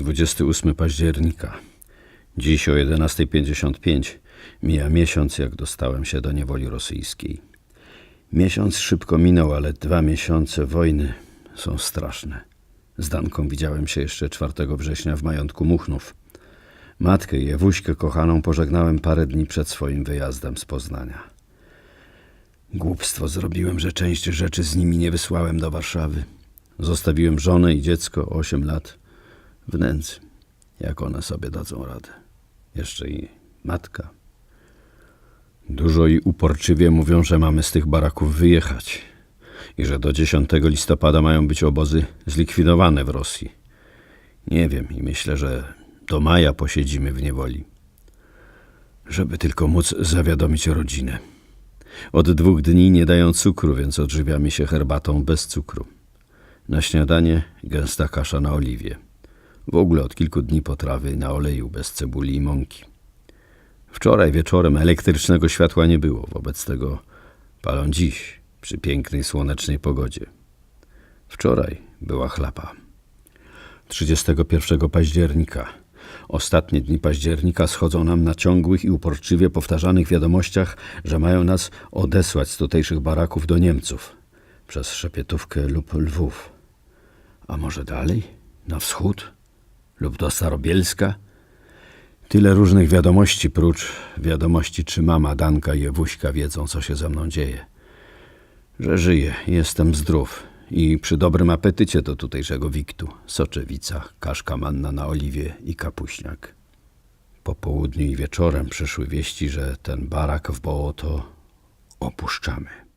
28 października. Dziś o 11.55 mija miesiąc, jak dostałem się do niewoli rosyjskiej. Miesiąc szybko minął, ale dwa miesiące wojny są straszne. Z Danką widziałem się jeszcze 4 września w majątku Muchnów. Matkę i Ewuśkę kochaną pożegnałem parę dni przed swoim wyjazdem z Poznania. Głupstwo zrobiłem, że część rzeczy z nimi nie wysłałem do Warszawy. Zostawiłem żonę i dziecko, 8 lat, w nędzy. Jak one sobie dadzą radę? Jeszcze i matka. Dużo i uporczywie mówią, że mamy z tych baraków wyjechać i że do 10 listopada mają być obozy zlikwidowane w Rosji. Nie wiem i myślę, że do maja posiedzimy w niewoli. Żeby tylko móc zawiadomić rodzinę. Od dwóch dni nie dają cukru, więc odżywiamy się herbatą bez cukru. Na śniadanie gęsta kasza na oliwie. W ogóle od kilku dni potrawy na oleju bez cebuli i mąki. Wczoraj wieczorem elektrycznego światła nie było, wobec tego palą dziś przy pięknej słonecznej pogodzie. Wczoraj była chlapa. 31 października. Ostatnie dni października schodzą nam na ciągłych i uporczywie powtarzanych wiadomościach, że mają nas odesłać z tutejszych baraków do Niemców przez Szepietówkę lub Lwów. A może dalej? Na wschód? Lub do Starobielska? Tyle różnych wiadomości, prócz wiadomości, czy mama Danka i Ewuśka wiedzą, co się ze mną dzieje. Że żyję, jestem zdrów i przy dobrym apetycie do tutejszego wiktu. Soczewica, kaszka manna na oliwie i kapuśniak. Po południu i wieczorem przyszły wieści, że ten barak w Bołoto opuszczamy.